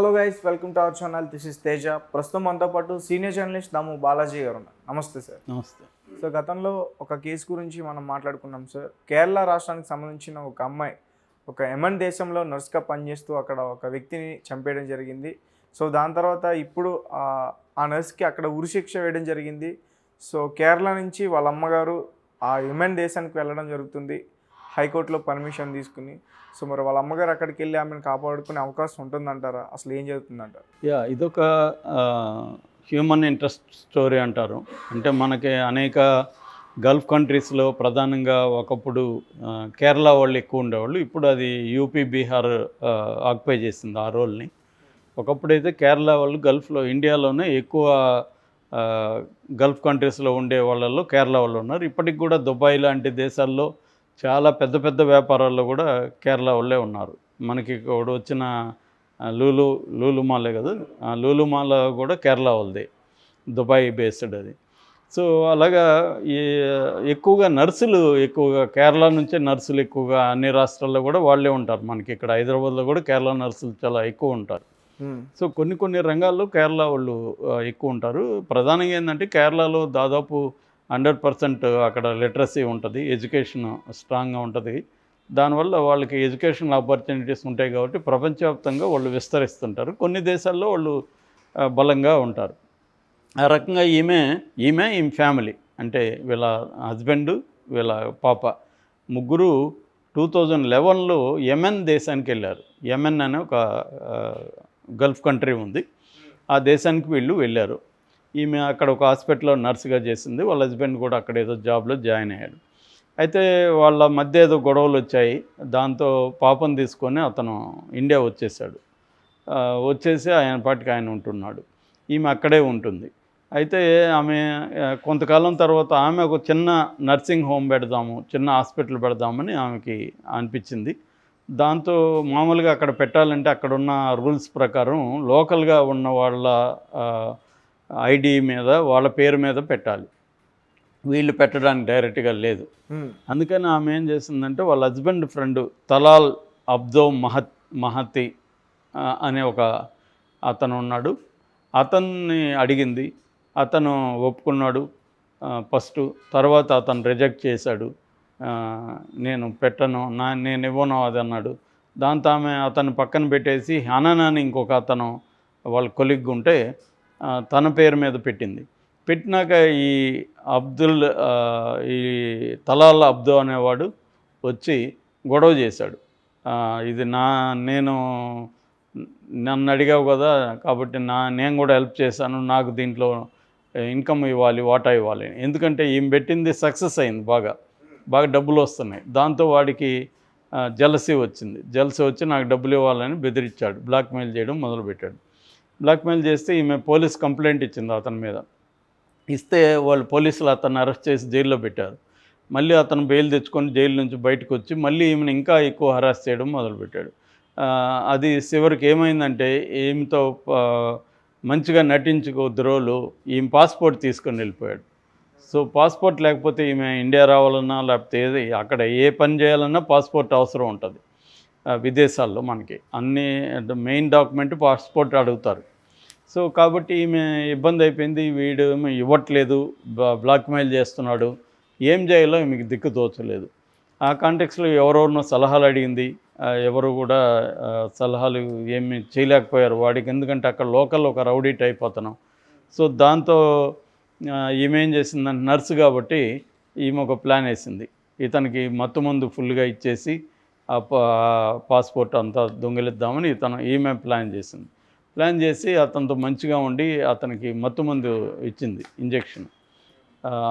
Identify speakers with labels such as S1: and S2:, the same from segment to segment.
S1: Hello guys welcome to our channel. This is Teja. ప్రస్తుతం మనతో పాటు సీనియర్ జర్నలిస్ట్ దాము బాలాజీ గారు ఉన్నారు. నమస్తే సార్.
S2: నమస్తే.
S1: సో గతంలో ఒక కేసు గురించి మనం మాట్లాడుకున్నాం సార్. కేరళ రాష్ట్రానికి సంబంధించిన ఒక అమ్మాయి ఒక ఎమన్ దేశంలో నర్స్గా పనిచేస్తూ అక్కడ ఒక వ్యక్తిని చంపేయడం జరిగింది. సో దాని తర్వాత ఇప్పుడు ఆ- నర్స్కి అక్కడ ఉరిశిక్ష వేయడం జరిగింది. సో కేరళ నుంచి వాళ్ళ అమ్మగారు ఆ ఎమన్ దేశానికి వెళ్ళడం జరుగుతుంది. హైకోర్టులో పర్మిషన్ తీసుకుని సో మరి వాళ్ళ అమ్మగారు అక్కడికి వెళ్ళి ఆమెను కాపాడుకునే అవకాశం ఉంటుందంటారా? అసలు ఏం జరుగుతుందంటారు?
S2: యా ఇదొక హ్యూమన్ ఇంట్రెస్ట్ స్టోరీ అంటారు. అంటే మనకి అనేక గల్ఫ్ కంట్రీస్లో ప్రధానంగా ఒకప్పుడు కేరళ వాళ్ళు ఎక్కువ ఉండేవాళ్ళు. ఇప్పుడు అది యూపీ బీహార్ ఆక్యుపై చేసింది ఆ రోల్ని. ఒకప్పుడైతే కేరళ వాళ్ళు గల్ఫ్లో ఇండియాలోనే ఎక్కువ గల్ఫ్ కంట్రీస్లో ఉండే వాళ్ళల్లో కేరళ వాళ్ళు ఉన్నారు. ఇప్పటికి కూడా దుబాయ్ లాంటి దేశాల్లో చాలా పెద్ద పెద్ద వ్యాపారాల్లో కూడా కేరళ వాళ్ళే ఉన్నారు. మనకి ఇక్కడ వచ్చిన లూలు లూలు మాలే కదా ఆ, లూలు మాల కూడా కేరళ వాళ్ళది దుబాయ్ బేస్డ్ అది. సో అలాగా ఈ ఎక్కువగా నర్సులు ఎక్కువగా కేరళ నుంచే నర్సులు ఎక్కువగా అన్ని రాష్ట్రాల్లో కూడా వాళ్ళే ఉంటారు మనకి ఇక్కడ. హైదరాబాద్లో కూడా కేరళ నర్సులు చాలా ఎక్కువ ఉంటారు. సో కొన్ని కొన్ని రంగాల్లో కేరళ వాళ్ళు ఎక్కువ ఉంటారు. ప్రధానంగా ఏంటంటే కేరళలో దాదాపు హండ్రెడ్ పర్సెంట్ అక్కడ లిటరసీ ఉంటుంది ఎడ్యుకేషన్ స్ట్రాంగ్గా ఉంటుంది. దానివల్ల వాళ్ళకి ఎడ్యుకేషన్ ఆపర్చునిటీస్ ఉంటాయి కాబట్టి ప్రపంచవ్యాప్తంగా వాళ్ళు విస్తరిస్తుంటారు. కొన్ని దేశాల్లో వాళ్ళు బలంగా ఉంటారు. ఆ రకంగా ఈమె ఈమె ఈమె ఫ్యామిలీ. అంటే వీళ్ళ హస్బెండ్ వీళ్ళ పాప. ముగ్గురు టూ థౌజండ్ లెవెన్లో యమెన్ దేశానికి వెళ్ళారు. యమెన్ అనే ఒక గల్ఫ్ కంట్రీ ఉంది. ఆ దేశానికి వీళ్ళు వెళ్ళారు. ఈమె అక్కడ ఒక హాస్పిటల్లో నర్సుగా చేసింది. వాళ్ళ హస్బెండ్ కూడా అక్కడ ఏదో జాబ్లో జాయిన్ అయ్యాడు. అయితే వాళ్ళ మధ్య ఏదో గొడవలు వచ్చాయి. దాంతో పాపం తీసుకొని అతను ఇండియా వచ్చేసాడు. వచ్చేసి ఆయన పాటికి ఆయన ఉంటున్నాడు. ఈమె అక్కడే ఉంటుంది. అయితే ఆమె కొంతకాలం తర్వాత ఆమె ఒక చిన్న నర్సింగ్ హోమ్ పెడదాము చిన్న హాస్పిటల్ పెడదామని ఆమెకి అనిపించింది. దాంతో మామూలుగా అక్కడ పెట్టాలంటే అక్కడున్న రూల్స్ ప్రకారం లోకల్గా ఉన్న వాళ్ళ ఐడి మీద వాళ్ళ పేరు మీద పెట్టాలి. వీళ్ళు పెట్టడానికి డైరెక్ట్గా లేదు. అందుకని ఆమె ఏం చేసిందంటే వాళ్ళ హస్బెండ్ ఫ్రెండ్ తలాల్ అబ్దో మహత్ మహతి అనే ఒక అతను ఉన్నాడు. అతన్ని అడిగింది. అతను ఒప్పుకున్నాడు. ఫస్ట్ తర్వాత అతను రిజెక్ట్ చేశాడు. నేను పెట్టను నా నేను ఇవ్వను అది అన్నాడు. దాంతో ఆమె అతను పక్కన పెట్టేసి హనన్ అని ఇంకొక అతను వాళ్ళ కొలిగ్ ఉంటే ఆ, తన పేరు మీద పెట్టింది. పెట్టినాక ఈ అబ్దుల్ ఈ తలాల్ అబ్దు అనేవాడు వచ్చి గొడవ చేశాడు. ఇది నా నేను నన్ను అడిగావు కదా కాబట్టి నా నేను కూడా హెల్ప్ చేశాను నాకు దీంట్లో ఇన్కమ్ ఇవ్వాలి వాటా ఇవ్వాలి ఎందుకంటే ఈమె పెట్టింది సక్సెస్ అయింది బాగా బాగా డబ్బులు వస్తున్నాయి. దాంతో వాడికి జలసీ వచ్చింది. జలసీ వచ్చి నాకు డబ్బులు ఇవ్వాలని బెదిరించాడు బ్లాక్మెయిల్ చేయడం మొదలుపెట్టాడు. బ్లాక్మెయిల్ చేస్తే ఈమె పోలీస్ కంప్లైంట్ ఇచ్చింది అతని మీద. ఇస్తే వాళ్ళు పోలీసులు అతన్ని అరెస్ట్ చేసి జైల్లో పెట్టారు. మళ్ళీ అతను బెయిల్ తెచ్చుకొని జైలు నుంచి బయటకు వచ్చి మళ్ళీ ఈమెను ఇంకా ఎక్కువ హరాస్ చేయడం మొదలుపెట్టాడు. అది చివరికి ఏమైందంటే ఈమెతో మంచిగా నటించుకొద్ది రోజులు ఈమె పాస్పోర్ట్ తీసుకొని వెళ్ళిపోయాడు. సో పాస్పోర్ట్ లేకపోతే ఈమె ఇండియా రావాలన్నా లేకపోతే ఏది అక్కడ ఏ పని చేయాలన్నా పాస్పోర్ట్ అవసరం ఉంటుంది. విదేశాల్లో మనకి. అన్ని మెయిన్ డాక్యుమెంట్ పాస్పోర్ట్ అడుగుతారు. సో కాబట్టి ఈమె ఇబ్బంది అయిపోయింది. వీడు ఏమో ఇవ్వట్లేదు. బ్లాక్మెయిల్ చేస్తున్నాడు. ఏం చేయాలో ఈమెకి దిక్కు తోచలేదు. ఆ కాంటెక్స్లో ఎవరెవరినో సలహాలు అడిగింది. ఎవరు కూడా సలహాలు ఏమి చేయలేకపోయారు. వాడికి ఎందుకంటే అక్కడ లోకల్ ఒక రౌడీ టైప్ అతను. సో దాంతో ఆ, ఈమె ఏం చేసిందంటే నర్సు కాబట్టి ఈమె ఒక ప్లాన్ వేసింది. ఇతనికి మత్తు మందు ఫుల్గా ఇచ్చేసి పాస్పోర్ట్ అంతా దొంగిలిద్దామని తను ఈమె ప్లాన్ చేసింది. ప్లాన్ చేసి అతనితో మంచిగా ఉండి అతనికి మత్తు మందు ఇచ్చింది ఇంజెక్షన్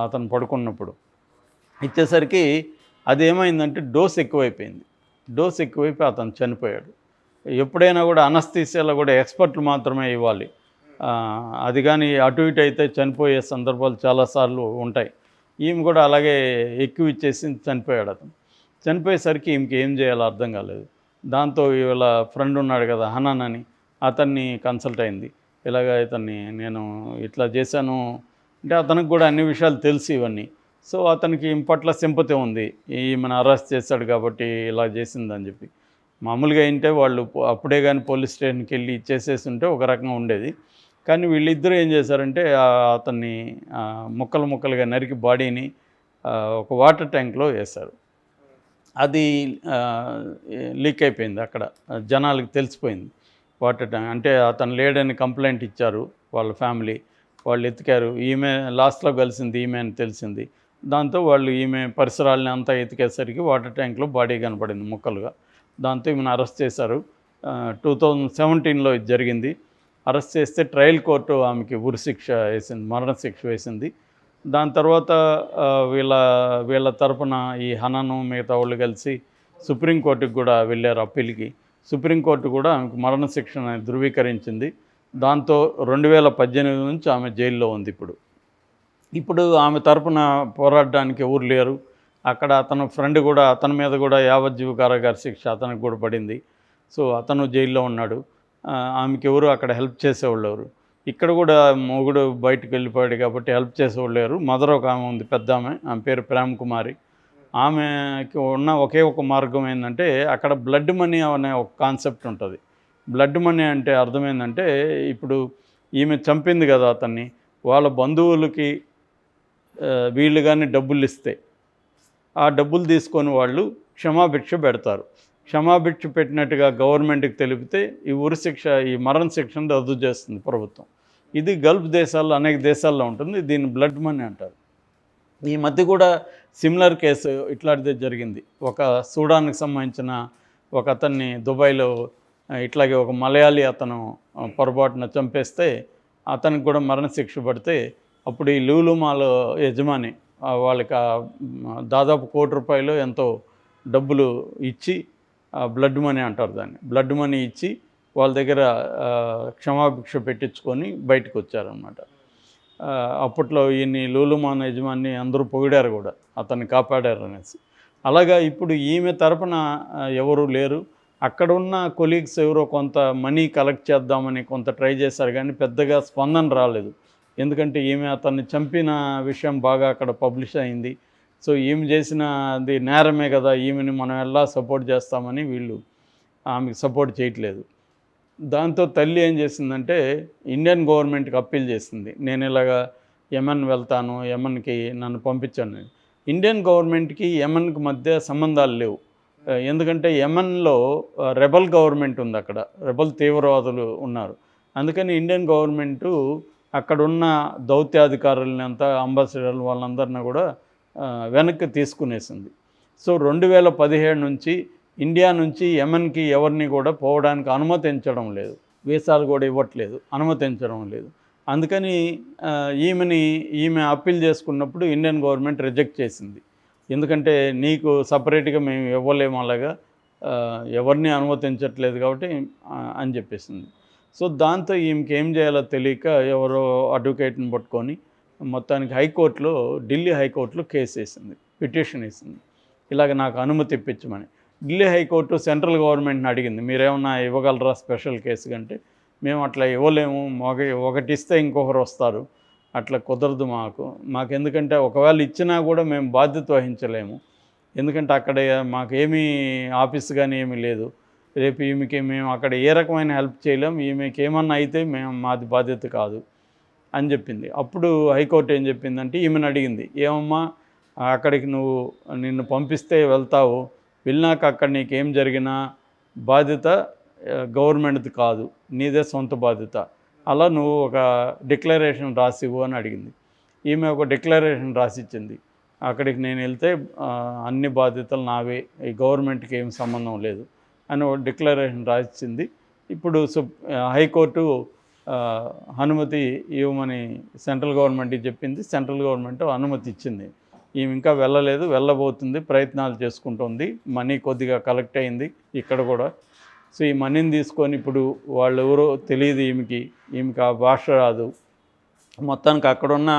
S2: అతను పడుకున్నప్పుడు. ఇచ్చేసరికి అది ఏమైందంటే డోస్ ఎక్కువైపోయింది. డోస్ ఎక్కువైపోయి అతను చనిపోయాడు. ఎప్పుడైనా కూడా అనస్థీసియాలో కూడా ఎక్స్పర్ట్లు మాత్రమే ఇవ్వాలి. అది కానీ అటు ఇటు అయితే చనిపోయే సందర్భాలు చాలాసార్లు ఉంటాయి. ఈమె కూడా అలాగే ఎక్కువ ఇచ్చేసి చనిపోయాడు అతను. చనిపోయేసరికి ఈమెకి ఏం చేయాలో అర్థం కాలేదు. దాంతో వీళ్ళ ఫ్రెండ్ ఉన్నాడు కదా హనాన్ అని అతన్ని కన్సల్ట్ అయింది. ఇలాగ ఇతన్ని నేను ఇట్లా చేశాను అంటే అతనికి కూడా అన్ని విషయాలు తెలిసి ఇవన్నీ. సో అతనికి ఈమె పట్ల సింపతి ఉంది. ఈమెను అరెస్ట్ చేశాడు కాబట్టి ఇలా చేసిందని చెప్పి. మామూలుగా అయితే వాళ్ళు అప్పుడే కానీ పోలీస్ స్టేషన్కి వెళ్ళి ఇచ్చేసేసి ఉంటే ఒక రకంగా ఉండేది. కానీ వీళ్ళిద్దరూ ఏం చేశారంటే అతన్ని ముక్కలు ముక్కలుగా నరికి బాడీని ఒక వాటర్ ట్యాంక్లో వేశారు. అది లీక్ అయిపోయింది అక్కడ. జనాలకు తెలిసిపోయింది. వాటర్ ట్యాంక్ అంటే అతను లేడని కంప్లైంట్ ఇచ్చారు వాళ్ళ ఫ్యామిలీ. వాళ్ళు ఎతికారు. ఈమె లాస్ట్లో కలిసింది ఈమె అని తెలిసింది. దాంతో వాళ్ళు ఈమె పరిసరాలని అంతా ఎతికేసరికి వాటర్ ట్యాంక్లో బాడీ కనపడింది ముక్కలుగా. దాంతో ఈమెను అరెస్ట్ చేశారు. టూ థౌజండ్ సెవెంటీన్లో ఇది జరిగింది. అరెస్ట్ చేస్తే ట్రయల్ కోర్టు ఆమెకి ఉరిశిక్ష వేసింది మరణశిక్ష వేసింది. దాని తర్వాత వీళ్ళ వీళ్ళ తరఫున ఈ హనను మిగతా వాళ్ళు కలిసి సుప్రీంకోర్టుకు కూడా వెళ్ళారు అప్పీల్కి. సుప్రీంకోర్టు కూడా ఆమెకు మరణశిక్షను ధృవీకరించింది. దాంతో రెండు వేల పద్దెనిమిది నుంచి ఆమె జైల్లో ఉంది ఇప్పుడు. ఇప్పుడు ఆమె తరపున పోరాడడానికి ఎవరు లేరు. అక్కడ అతను ఫ్రెండ్ కూడా అతని మీద కూడా యావజ్జీవ కారాగార శిక్ష అతనికి కూడా పడింది. సో అతను జైల్లో ఉన్నాడు. ఆమెకి ఎవరు అక్కడ హెల్ప్ చేసేవాళ్ళు ఎవరు? ఇక్కడ కూడా మొగుడు బయటకు వెళ్ళిపోయాడు కాబట్టి హెల్ప్ చేసేవాళ్ళు లేరు మదర్ ఒక ఆమె ఉంది పెద్ద ఆమె ఆమె పేరు ప్రేమ్ కుమారి. ఆమెకి ఉన్న ఒకే ఒక మార్గం ఏంటంటే అక్కడ బ్లడ్ మనీ అనే ఒక కాన్సెప్ట్ ఉంటుంది. బ్లడ్ మనీ అంటే అర్థమైందంటే ఇప్పుడు ఈమె చంపింది కదా అతన్ని. వాళ్ళ బంధువులకి వీళ్ళు కానీ డబ్బులు ఇస్తే ఆ డబ్బులు తీసుకొని వాళ్ళు క్షమాభిక్ష పెడతారు. క్షమాభిక్ష పెట్టినట్టుగా గవర్నమెంట్కి తెలిపితే ఈ ఉరి శిక్ష ఈ మరణ శిక్షను రద్దు చేస్తుంది ప్రభుత్వం. ఇది గల్ఫ్ దేశాల్లో అనేక దేశాల్లో ఉంటుంది. దీన్ని బ్లడ్ మనీ అంటారు. ఈ మధ్య కూడా సిమిలర్ కేసు ఇట్లాంటిదే జరిగింది. ఒక సూడాన్కి సంబంధించిన ఒక అతన్ని దుబాయ్లో ఇట్లాగే ఒక మలయాళీ అతను పొరపాటున చంపేస్తే అతనికి కూడా మరణశిక్ష పడితే అప్పుడు ఈ లూలుమాల యజమాని వాళ్ళకి దాదాపు కోటి రూపాయలు ఎంతో డబ్బులు ఇచ్చి ఆ, బ్లడ్ మనీ అంటారు దాన్ని. బ్లడ్ మనీ ఇచ్చి వాళ్ళ దగ్గర క్షమాభిక్ష పెట్టించుకొని బయటకు వచ్చారనమాట అప్పట్లో ఈయన్ని లూలుమాన్ యజమాని అందరూ పొగిడారు కూడా అతన్ని కాపాడారు అనేసి. అలాగా ఇప్పుడు ఈమె తరపున ఎవరూ ఎవరు లేరు. అక్కడ ఉన్న కొలీగ్స్ ఎవరో కొంత మనీ కలెక్ట్ చేద్దామని కొంత ట్రై చేశారు కానీ పెద్దగా స్పందన రాలేదు. ఎందుకంటే ఈమె అతన్ని చంపిన విషయం బాగా అక్కడ పబ్లిష్ అయింది. సో ఈమె చేసినది నేరమే కదా ఈమెని మనం ఎలా సపోర్ట్ చేస్తామని వీళ్ళు ఆమెకు సపోర్ట్ చేయట్లేదు. దాంతో తల్లి ఏం చేసిందంటే ఇండియన్ గవర్నమెంట్కి అప్పీల్ చేసింది. నేను ఇలాగా యమన్ వెళ్తాను యమన్కి నన్ను పంపించాను ఇండియన్ గవర్నమెంట్కి యమన్కి మధ్య సంబంధాలు లేవు. ఎందుకంటే యమన్లో రెబల్ గవర్నమెంట్ ఉంది అక్కడ. రెబల్ తీవ్రవాదులు ఉన్నారు. అందుకని ఇండియన్ గవర్నమెంటు అక్కడున్న దౌత్యాధికారులని అంతా అంబాసిడర్లు వాళ్ళందరినీ కూడా వెనక్కి తీసుకునేసింది. సో రెండు వేల పదిహేడు నుంచి ఇండియా నుంచి యమన్కి ఎవరిని కూడా పోవడానికి అనుమతించడం లేదు. వీసాలు కూడా ఇవ్వట్లేదు. అనుమతించడం లేదు. అందుకని ఈమెని ఈమె అప్పీల్ చేసుకున్నప్పుడు ఇండియన్ గవర్నమెంట్ రిజెక్ట్ చేసింది. ఎందుకంటే నీకు సపరేట్గా మేము ఇవ్వలేము అలాగా ఎవరిని అనుమతించట్లేదు కాబట్టి అని చెప్పేసింది. సో దాంతో ఈమెకి ఏం చేయాలో తెలియక ఎవరో అడ్వకేట్ని పట్టుకొని మొత్తానికి హైకోర్టులో ఢిల్లీ హైకోర్టులో కేసు వేసింది పిటిషన్ వేసింది. ఇలాగ నాకు అనుమతి ఇప్పించమని. ఢిల్లీ హైకోర్టు సెంట్రల్ గవర్నమెంట్ని అడిగింది మీరేమన్నా ఇవ్వగలరా స్పెషల్ కేసు? కంటే మేము అట్లా ఇవ్వలేము ఒక ఒకటి ఇస్తే ఇంకొకరు వస్తారు అట్లా కుదరదు మాకు మాకు ఎందుకంటే ఒకవేళ ఇచ్చినా కూడా మేము బాధ్యత వహించలేము ఎందుకంటే అక్కడ మాకు ఏమీ ఆఫీస్ కానీ ఏమీ లేదు రేపు ఈమెకి మేము అక్కడ ఏ రకమైన హెల్ప్ చేయలేం ఈమెకి ఏమన్నా అయితే మేము మాది బాధ్యత కాదు అని చెప్పింది. అప్పుడు హైకోర్టు ఏం చెప్పిందంటే ఈమెను అడిగింది ఏమమ్మా అక్కడికి నువ్వు నిన్ను పంపిస్తే వెళ్తావు వెళ్ళినాక అక్కడ నీకేం జరిగినా బాధ్యత గవర్నమెంట్ది కాదు. నీదే సొంత బాధ్యత. అలా నువ్వు ఒక డిక్లరేషన్ రాసివ్వు అని అడిగింది. ఈమె ఒక డిక్లరేషన్ రాసిచ్చింది. అక్కడికి నేను వెళ్తే అన్ని బాధ్యతలు నావే. ఈ గవర్నమెంట్కి ఏం సంబంధం లేదు అని ఒక డిక్లరేషన్ రాసిచ్చింది. ఇప్పుడు సు హైకోర్టు అనుమతి ఇవ్వమని సెంట్రల్ గవర్నమెంట్కి చెప్పింది. సెంట్రల్ గవర్నమెంట్ అనుమతి ఇచ్చింది ఈమె ఇంకా వెళ్ళలేదు వెళ్ళబోతుంది ప్రయత్నాలు చేసుకుంటుంది. మనీ కొద్దిగా కలెక్ట్ అయింది ఇక్కడ కూడా. సో ఈ మనీని తీసుకొని ఇప్పుడు వాళ్ళు ఎవరో తెలియదు ఈమెకి. ఈమెకి ఆ భాష రాదు. మొత్తానికి అక్కడున్న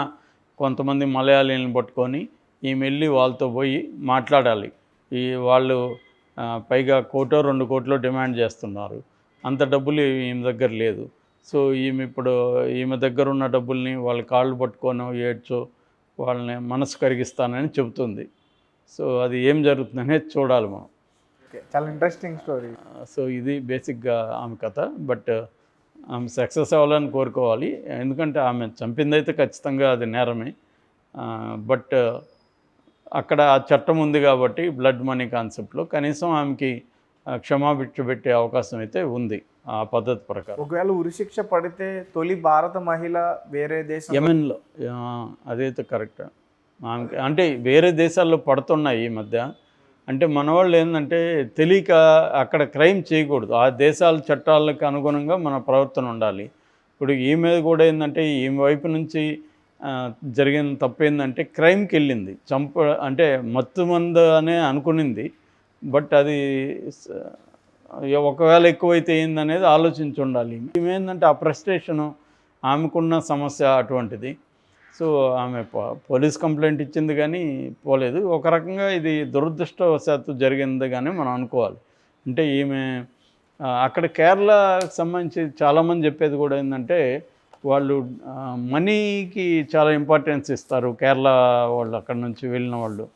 S2: కొంతమంది మలయాళీలను పట్టుకొని ఈమె వెళ్ళి వాళ్ళతో పోయి మాట్లాడాలి. ఈ వాళ్ళు పైగా కోటో రెండు కోట్లు డిమాండ్ చేస్తున్నారు. అంత డబ్బులు ఈమె దగ్గర లేదు. సో ఈమె ఇప్పుడు ఈమె దగ్గర ఉన్న డబ్బుల్ని వాళ్ళ కాళ్ళు పట్టుకోనో ఏడ్చో వాళ్ళని మనసు కరిగిస్తానని చెబుతుంది. సో అది ఏం జరుగుతుందనేది చూడాలి మనం.
S1: ఓకే చాలా ఇంట్రెస్టింగ్ స్టోరీ
S2: సో ఇది బేసిక్గా ఆమె కథ. బట్ ఆమె సక్సెస్ అవ్వాలని కోరుకోవాలి. ఎందుకంటే ఆమె చంపిందైతే ఖచ్చితంగా అది నేరమే. బట్ అక్కడ ఆ చట్టం ఉంది కాబట్టి బ్లడ్ మనీ కాన్సెప్ట్లో కనీసం ఆమెకి క్షమాభిక్ష పెట్టే అవకాశం అయితే ఉంది. ఆ పద్ధతి ప్రకారం.
S1: ఒకవేళ ఉరిశిక్ష పడితే తొలి భారత మహిళ వేరే దేశం
S2: యమెన్లో అదైతే కరెక్ట్. అంటే వేరే దేశాల్లో పడుతున్నాయి ఈ మధ్య. అంటే మన వాళ్ళు ఏంటంటే తెలియక అక్కడ క్రైమ్ చేయకూడదు. ఆ దేశాల చట్టాలకు అనుగుణంగా మన ప్రవర్తన ఉండాలి. ఇప్పుడు ఈ మీద కూడా ఏంటంటే ఈ వైపు నుంచి జరిగిన తప్పు ఏంటంటే క్రైమ్కి వెళ్ళింది. చంప అంటే మత్తు మందు అనే అనుకునింది. బట్ అది ఒకవేళ ఎక్కువైతే ఏందనేది ఆలోచించి ఉండాలి ఏమేందంటే ఆ ఫ్రస్ట్రేషను ఆమెకున్న సమస్య అటువంటిది. సో ఆమె పోలీస్ కంప్లైంట్ ఇచ్చింది కానీ పోలేదు. ఒక రకంగా ఇది దురదృష్టవశాత్తు జరిగింది కానీ మనం అనుకోవాలి. అంటే ఈమె అక్కడ కేరళకు సంబంధించి చాలామంది చెప్పేది కూడా ఏంటంటే వాళ్ళు మనీకి చాలా ఇంపార్టెన్స్ ఇస్తారు. కేరళ వాళ్ళు అక్కడ నుంచి వెళ్ళిన వాళ్ళు.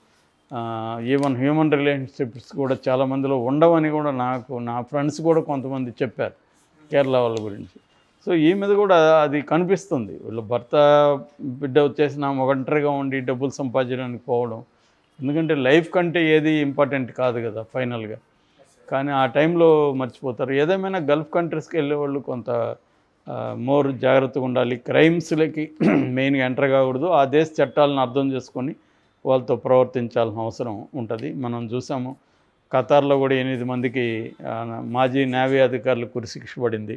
S2: ఈవెన్ హ్యూమన్ రిలేషన్షిప్స్ కూడా చాలా మందిలో ఉండవని కూడా నాకు నా ఫ్రెండ్స్ కూడా కొంతమంది చెప్పారు కేరళ వాళ్ళ గురించి. సో ఈ మీద కూడా అది కనిపిస్తుంది. వీళ్ళు భర్త బిడ్డ వచ్చేసి నా ఒంటరిగా ఉండి డబ్బులు సంపాదించడానికి పోవడం. ఎందుకంటే లైఫ్ కంటే ఏది ఇంపార్టెంట్ కాదు కదా ఫైనల్గా కానీ ఆ టైంలో మర్చిపోతారు. ఏదేమైనా గల్ఫ్ కంట్రీస్కి వెళ్ళే వాళ్ళు కొంత మోర్ జాగ్రత్తగా ఉండాలి. క్రైమ్స్లకి మెయిన్గా ఎంటర్ కాకూడదు. ఆ దేశ చట్టాలను అర్థం చేసుకొని వాళ్ళతో ప్రవర్తించాల్సిన అవసరం ఉంటుంది. మనం చూసాము ఖతార్లో కూడా ఎనిమిది మందికి మాజీ నేవీ అధికారులు కురిశిక్ష పడింది.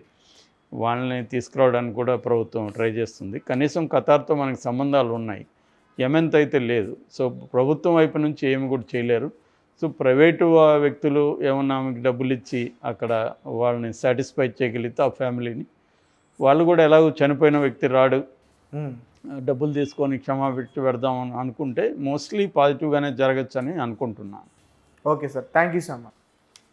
S2: వాళ్ళని తీసుకురావడానికి కూడా ప్రభుత్వం ట్రై చేస్తుంది. కనీసం ఖతార్తో మనకి సంబంధాలు ఉన్నాయి. యమెంత్ అయితే లేదు. సో ప్రభుత్వం వైపు నుంచి ఏమి కూడా చేయలేరు. సో ప్రైవేటు వ్యక్తులు ఏమన్నా ఆమెకి డబ్బులు ఇచ్చి అక్కడ వాళ్ళని సాటిస్ఫై చేయగలిగితే ఆ ఫ్యామిలీని వాళ్ళు కూడా ఎలాగో చనిపోయిన వ్యక్తి రాడు. డబ్బులు తీసుకొని క్షమాపెట్టి పెడదాం అని అనుకుంటే మోస్ట్లీ పాజిటివ్గానే జరగచ్చని అనుకుంటున్నాను.
S1: Okay sir thank you so much